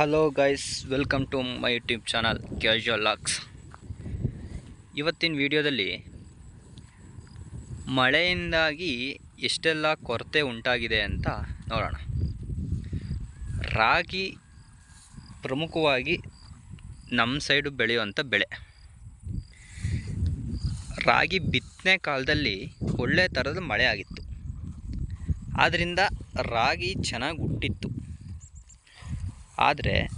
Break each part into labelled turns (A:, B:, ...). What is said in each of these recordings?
A: Hello guys welcome to my YouTube channel casual locks ಇವತ್ತಿನ ವಿಡಿಯೋದಲ್ಲಿ ಮಳೆಯಿಂದಾಗಿ ಎಷ್ಟೆಲ್ಲ ಕೊರತೆ ಉಂಟಾಗಿದೆ ಅಂತ ನೋಡೋಣ. ರಾಗಿ ಪ್ರಮುಖವಾಗಿ ನಮ್ಮ ಸೈಡು ಬೆಳೆಯುವಂಥ ಬೆಳೆ. ರಾಗಿ ಬಿತ್ತನೆ ಕಾಲದಲ್ಲಿ ಒಳ್ಳೆ ಥರದ ಮಳೆ ಆಗಿತ್ತು. ಆದ್ದರಿಂದ ರಾಗಿ ಚೆನ್ನಾಗಿ ಹುಟ್ಟಿತ್ತು. ಆದರೆ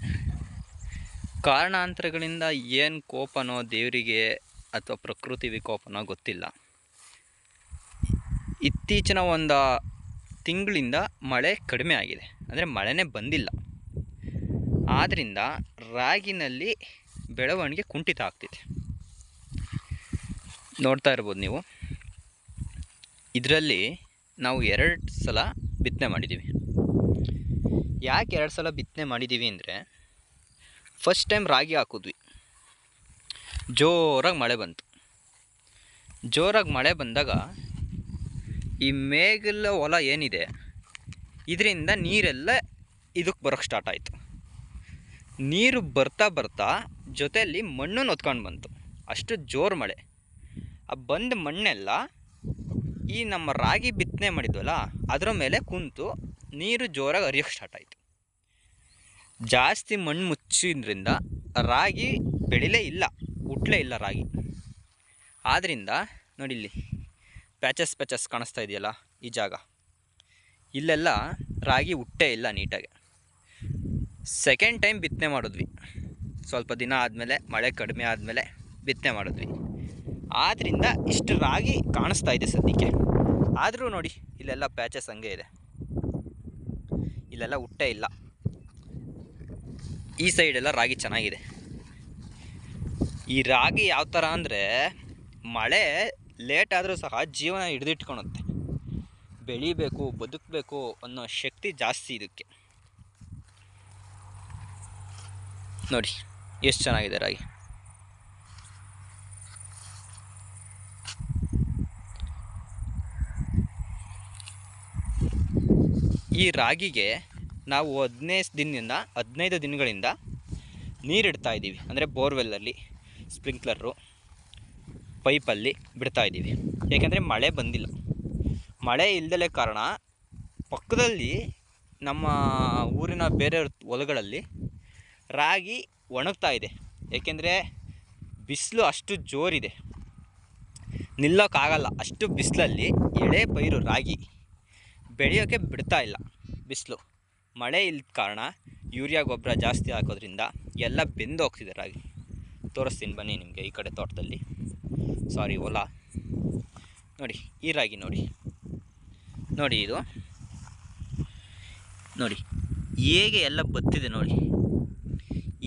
A: ಕಾರಣಾಂತರಗಳಿಂದ ಏನು ಕೋಪನೋ ದೇವರಿಗೆ ಅಥವಾ ಪ್ರಕೃತಿ ವಿಕೋಪನೋ ಗೊತ್ತಿಲ್ಲ. ಇತ್ತೀಚಿನ ಒಂದು ತಿಂಗಳಿಂದ ಮಳೆ ಕಡಿಮೆ ಆಗಿದೆ. ಅಂದರೆ ಮಳೆನೇ ಬಂದಿಲ್ಲ. ಆದ್ದರಿಂದ ರಾಗಿನಲ್ಲಿ ಬೆಳವಣಿಗೆ ಕುಂಠಿತ ಆಗ್ತಿದೆ. ನೋಡ್ತಾ ಇರ್ಬೋದು ನೀವು. ಇದರಲ್ಲಿ ನಾವು ಎರಡು ಸಲ ಬಿತ್ತನೆ ಮಾಡಿದ್ದೀವಿ ಯಾಕೆ ಎರಡು ಸಲ ಬಿತ್ತನೆ ಮಾಡಿದ್ದೀವಿ ಅಂದರೆ ಫಸ್ಟ್ ಟೈಮ್ ರಾಗಿ ಹಾಕಿದ್ವಿ. ಜೋರಾಗಿ ಮಳೆ ಬಂತು. ಜೋರಾಗಿ ಮಳೆ ಬಂದಾಗ ಈ ಮೇಘಲ ಹೊಲ ಏನಿದೆ, ಇದರಿಂದ ನೀರೆಲ್ಲ ಇದಕ್ಕೆ ಬರೋಕ್ಕೆ ಸ್ಟಾರ್ಟ್ ಆಯಿತು. ನೀರು ಬರ್ತಾ ಬರ್ತಾ ಜೊತೆಯಲ್ಲಿ ಮಣ್ಣು ಹೊತ್ಕೊಂಡು ಬಂತು. ಅಷ್ಟು ಜೋರು ಮಳೆ. ಆ ಬಂದ ಮಣ್ಣೆಲ್ಲ ಈ ನಮ್ಮ ರಾಗಿ ಬಿತ್ತನೆ ಮಾಡಿದ್ವಲ್ಲ, ಅದರ ಮೇಲೆ ಕುಂತು ನೀರು ಜೋರಾಗಿ ಹರಿಯೋಕ್ಕೆ ಸ್ಟಾರ್ಟ್ ಆಯಿತು. ಜಾಸ್ತಿ ಮಣ್ಣು ಮುಚ್ಚಿದ್ರಿಂದ ರಾಗಿ ಬೆಳಿಲೇ ಇಲ್ಲ, ಹುಟ್ಲೇ ಇಲ್ಲ ರಾಗಿ. ಆದ್ದರಿಂದ ನೋಡಿ ಇಲ್ಲಿ, ಪ್ಯಾಚಸ್ ಪ್ಯಾಚಸ್ ಕಾಣಿಸ್ತಾ ಇದೆಯಲ್ಲ ಈ ಜಾಗ. ಇಲ್ಲೆಲ್ಲ ರಾಗಿ ಹುಟ್ಟೇ ಇಲ್ಲ ನೀಟಾಗಿ. ಸೆಕೆಂಡ್ ಟೈಮ್ ಬಿತ್ತನೆ ಮಾಡಿದ್ವಿ. ಸ್ವಲ್ಪ ದಿನ ಆದಮೇಲೆ, ಮಳೆ ಕಡಿಮೆ ಆದಮೇಲೆ ಬಿತ್ತನೆ ಮಾಡಿದ್ವಿ. ಆದ್ದರಿಂದ ಇಷ್ಟು ರಾಗಿ ಕಾಣಿಸ್ತಾ ಇದೆ ಸದ್ಯಕ್ಕೆ. ಆದರೂ ನೋಡಿ, ಇಲ್ಲೆಲ್ಲ ಪ್ಯಾಚಸ್ ಹಂಗೆ ಇದೆ. ಇಲ್ಲೆಲ್ಲ ಹುಟ್ಟೇ ಇಲ್ಲ. ಈ ಸೈಡೆಲ್ಲ ರಾಗಿ ಚೆನ್ನಾಗಿದೆ. ಈ ರಾಗಿ ಯಾವ ಥರ ಅಂದರೆ ಮಳೆ ಲೇಟ್ ಆದರೂ ಸಹ ಜೀವನ ಹಿಡಿದಿಟ್ಕೊಳುತ್ತೆ. ಬೆಳಿಬೇಕು, ಬದುಕಬೇಕು ಅನ್ನೋ ಶಕ್ತಿ ಜಾಸ್ತಿ ಇದಕ್ಕೆ. ನೋಡಿ, ಎಷ್ಟು ಚೆನ್ನಾಗಿದೆ ರಾಗಿ. ಈ ರಾಗಿಗೆ ನಾವು ಹದಿನೈದು ದಿನದಿಂದ, ಹದಿನೈದು ದಿನಗಳಿಂದ ನೀರಿಡ್ತಾ ಇದ್ದೀವಿ. ಅಂದರೆ ಬೋರ್ವೆಲ್ಲಲ್ಲಿ, ಸ್ಪ್ರಿಂಕ್ಲರು, ಪೈಪಲ್ಲಿ ಬಿಡ್ತಾ ಇದ್ದೀವಿ. ಏಕೆಂದರೆ ಮಳೆ ಬಂದಿಲ್ಲ. ಮಳೆ ಇಲ್ಲದಲೇ ಕಾರಣ ಪಕ್ಕದಲ್ಲಿ ನಮ್ಮ ಊರಿನ ಬೇರೆ ಹೊಲಗಳಲ್ಲಿ ರಾಗಿ ಒಣಗ್ತಾ ಇದೆ. ಏಕೆಂದರೆ ಬಿಸಿಲು ಅಷ್ಟು ಜೋರಿದೆ. ನಿಲ್ಲೋಕ್ಕಾಗಲ್ಲ. ಅಷ್ಟು ಬಿಸಿಲಲ್ಲಿ ಎಳೆ, ಪೈರು, ರಾಗಿ ಬೆಳೆಯೋಕ್ಕೆ ಬಿಡ್ತಾ ಇಲ್ಲ ಬಿಸಿಲು. ಮಳೆ ಇಲ್ಲದ ಕಾರಣ ಯೂರಿಯಾ ಗೊಬ್ಬರ ಜಾಸ್ತಿ ಹಾಕೋದ್ರಿಂದ ಎಲ್ಲ ಬೆಂದು ಹೋಗ್ತಿದೆ ರಾಗಿ. ತೋರಿಸ್ತೀನಿ ಬನ್ನಿ ನಿಮಗೆ ಈ ಕಡೆ ತೋಟದಲ್ಲಿ. ಸಾರಿ ಹೊಲ. ನೋಡಿ, ಈ ರಾಗಿ ನೋಡಿ. ನೋಡಿ ಇದು. ನೋಡಿ, ಹೇಗೆ ಎಲ್ಲ ಬತ್ತಿದೆ ನೋಡಿ.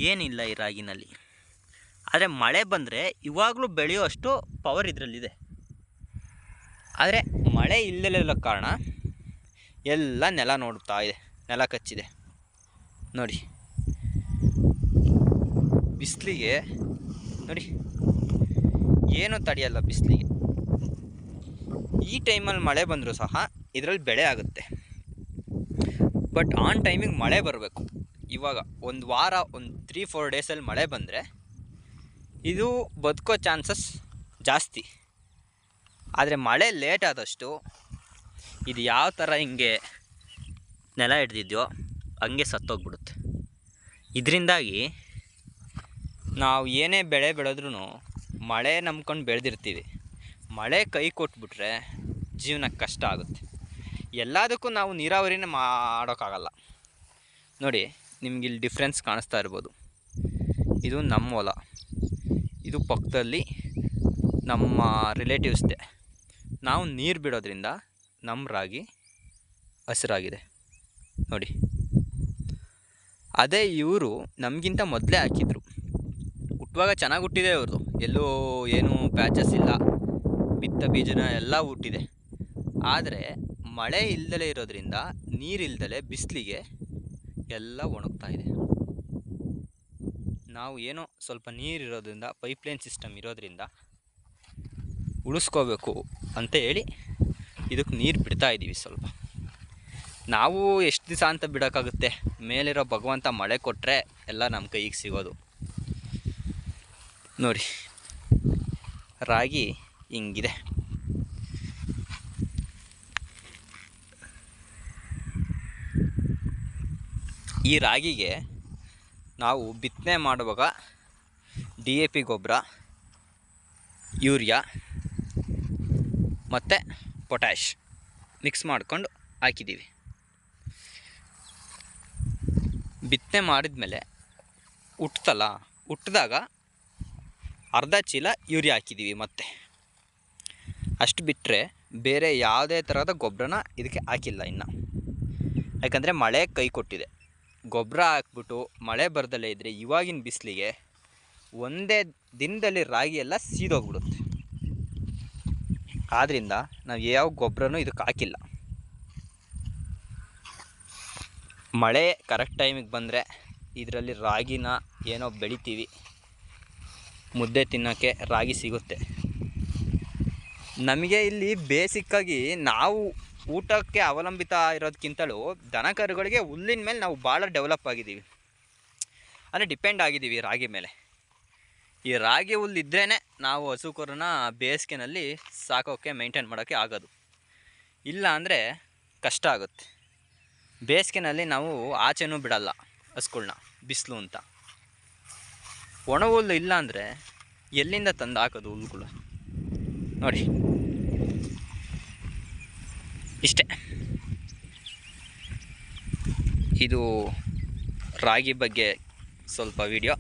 A: ಏನಿಲ್ಲ ಈ ರಾಗಿನಲ್ಲಿ. ಆದರೆ ಮಳೆ ಬಂದರೆ ಇವಾಗಲೂ ಬೆಳೆಯುವಷ್ಟು ಪವರ್ ಇದರಲ್ಲಿದೆ. ಆದರೆ ಮಳೆ ಇಲ್ಲದಲ್ಲ ಕಾರಣ ಎಲ್ಲ ನೆಲ ನೋಡ್ತಾ ಇದೆ. ನೆಲ ಕಚ್ಚಿದೆ. ನೋಡಿ. ಬಿಸಿಲಿಗೆ, ನೋಡಿ. ಏನೂ ತಡೆಯಲ್ಲ ಬಿಸಿಲಿಗೆ. ಈ ಟೈಮಲ್ಲಿ ಮಳೆ ಬಂದರೂ ಸಹ ಇದರಲ್ಲಿ ಬೆಳೆ ಆಗುತ್ತೆ. ಬಟ್ ಆನ್ ಟೈಮಿಗೆ ಮಳೆ ಬರಬೇಕು. ಇವಾಗ ಒಂದು ವಾರ, ಒಂದು ತ್ರೀ ಫೋರ್ ಡೇಸಲ್ಲಿ ಮಳೆ ಬಂದರೆ ಇದು ಬದುಕೋ ಚಾನ್ಸಸ್ ಜಾಸ್ತಿ. ಆದರೆ ಮಳೆ ಲೇಟ್ ಆದಷ್ಟು ಇದು ಯಾವ ಥರ ಹಿಂಗೆ ನೆಲ ಹಿಡ್ದಿದ್ಯೋ, ಹಂಗೆ ಸತ್ತೋಗ್ಬಿಡುತ್ತೆ. ಇದರಿಂದಾಗಿ ನಾವು ಏನೇ ಬೆಳೆ ಬೆಳೆದ್ರೂ ಮಳೆ ನಂಬ್ಕೊಂಡು ಬೆಳೆದಿರ್ತೀವಿ. ಮಳೆ ಕೈ ಕೊಟ್ಬಿಟ್ರೆ ಜೀವನ ಕಷ್ಟ ಆಗುತ್ತೆ. ಎಲ್ಲದಕ್ಕೂ ನಾವು ನೀರಾವರಿನೇ ಮಾಡೋಕ್ಕಾಗಲ್ಲ. ನೋಡಿ ನಿಮ್ಗೆ ಇಲ್ಲಿ ಡಿಫ್ರೆನ್ಸ್ ಕಾಣಿಸ್ತಾ ಇರ್ಬೋದು. ಇದು ನಮ್ಮ ಹೊಲ. ಇದು ಪಕ್ಕದಲ್ಲಿ ನಮ್ಮ ರಿಲೇಟಿವ್ಸ್ದೆ ನಾವು ನೀರು ಬಿಡೋದ್ರಿಂದ ನಮ್ಮ ರಾಗಿ ಹಸಿರಾಗಿದೆ. ನೋಡಿ. ಅದೇ ಇವರು ನಮಗಿಂತ ಮೊದಲೇ ಹಾಕಿದ್ರು. ಹುಟ್ಟುವಾಗ ಚೆನ್ನಾಗಿ ಹುಟ್ಟಿದೆ ಇವ್ರದ್ದು ಎಲ್ಲೂ ಏನೂ ಪ್ಯಾಚಸ್ ಇಲ್ಲ. ಬಿತ್ತ ಬೀಜನ ಎಲ್ಲ ಹುಟ್ಟಿದೆ. ಆದರೆ ಮಳೆ ಇಲ್ದಲೇ ಇರೋದ್ರಿಂದ ನೀರಿಲ್ದಲೇ ಬಿಸಿಲಿಗೆ ಎಲ್ಲ ಒಣಗ್ತಾ ಇದೆ. ನಾವು ಏನೋ ಸ್ವಲ್ಪ ನೀರಿರೋದ್ರಿಂದ ಪೈಪ್ಲೈನ್ ಸಿಸ್ಟಮ್ ಇರೋದ್ರಿಂದ ಉಳಿಸ್ಕೋಬೇಕು ಅಂತ ಹೇಳಿ ಇದಕ್ಕೆ ನೀರು ಬಿಡ್ತಾ ಇದ್ದೀವಿ ಸ್ವಲ್ಪ. ನಾವು ಎಷ್ಟು ದಿವಸ ಅಂತ ಬಿಡೋಕ್ಕಾಗುತ್ತೆ? ಮೇಲಿರೋ ಭಗವಂತ ಮಳೆ ಕೊಟ್ಟರೆ ಎಲ್ಲ ನಮ್ಮ ಕೈಗೆ ಸಿಗೋದು. ನೋಡಿ, ರಾಗಿ ಹಿಂಗಿದೆ. ಈ ರಾಗಿಗೆ ನಾವು ಬಿತ್ತನೆ ಮಾಡುವಾಗ ಡಿ ಎ ಪಿ ಗೊಬ್ಬರ, ಯೂರಿಯಾ ಮತ್ತು ಪೊಟ್ಯಾಶ್ ಮಿಕ್ಸ್ ಮಾಡಿಕೊಂಡು ಹಾಕಿದ್ದೀವಿ. ಬಿತ್ತನೆ ಮಾಡಿದ್ಮೇಲೆ ಹುಟ್ತಲ್ಲ ಹುಟ್ಟಿದಾಗ ಅರ್ಧ ಚೀಲ ಯೂರಿಯಾ ಹಾಕಿದ್ದೀವಿ ಮತ್ತೆ. ಅಷ್ಟು ಬಿಟ್ಟರೆ ಬೇರೆ ಯಾವುದೇ ಥರದ ಗೊಬ್ಬರನ ಇದಕ್ಕೆ ಹಾಕಿಲ್ಲ ಇನ್ನು. ಯಾಕಂದರೆ ಮಳೆ ಕೈ ಕೊಟ್ಟಿದೆ. ಗೊಬ್ಬರ ಹಾಕ್ಬಿಟ್ಟು ಮಳೆ ಬರದಲ್ಲೇ ಇದ್ದರೆ ಇವಾಗಿನ ಬಿಸಿಲಿಗೆ ಒಂದೇ ದಿನದಲ್ಲಿ ರಾಗಿ ಎಲ್ಲ ಸೀದೋಗ್ಬಿಡುತ್ತೆ. ಆದ್ದರಿಂದ ನಾವು ಯಾವ ಗೊಬ್ಬರನೂ ಇದಕ್ಕೆ ಹಾಕಿಲ್ಲ. ಮಳೆ ಕರೆಕ್ಟ್ ಟೈಮಿಗೆ ಬಂದರೆ ಇದರಲ್ಲಿ ರಾಗಿನ ಏನೋ ಬೆಳಿತೀವಿ. ಮುದ್ದೆ ತಿನ್ನೋಕ್ಕೆ ರಾಗಿ ಸಿಗುತ್ತೆ. ನಮಗೆ ಇಲ್ಲಿ ಬೇಸಿಕ್ಕಾಗಿ ನಾವು ಊಟಕ್ಕೆ ಅವಲಂಬಿತ ಇರೋದಕ್ಕಿಂತಲೂ ದನ ಕರುಗಳಿಗೆ ಹುಲ್ಲಿನ ಮೇಲೆ ನಾವು ಭಾಳ ಡೆವಲಪ್ ಆಗಿದ್ದೀವಿ. ಅಂದರೆ ಡಿಪೆಂಡ್ ಆಗಿದ್ದೀವಿ ರಾಗಿ ಮೇಲೆ. ಈ ರಾಗಿ ಹುಲ್ಲು ಇದ್ರೇ ನಾವು ಹಸುಕರನ್ನ ಬೇಸಿಗೆನಲ್ಲಿ ಸಾಕೋಕ್ಕೆ ಮೇಂಟೈನ್ ಮಾಡೋಕ್ಕೆ ಆಗೋದು. ಇಲ್ಲ ಅಂದರೆ ಕಷ್ಟ ಆಗುತ್ತೆ. ಬೇಸಿಗೆನಲ್ಲಿ ನಾವು ಆಚೆನೂ ಬಿಡಲ್ಲ ಹಸುಗಳ್ನ ಬಿಸಿಲು ಅಂತ. ಒಣ ಹುಲ್ಲು ಇಲ್ಲ ಅಂದರೆ ಎಲ್ಲಿಂದ ತಂದು ಹಾಕೋದು ಹುಲ್ಲುಗಳು ನೋಡಿ. ಇಷ್ಟೇ. ಇದು ರಾಗಿ ಬಗ್ಗೆ ಸ್ವಲ್ಪ ವಿಡಿಯೋ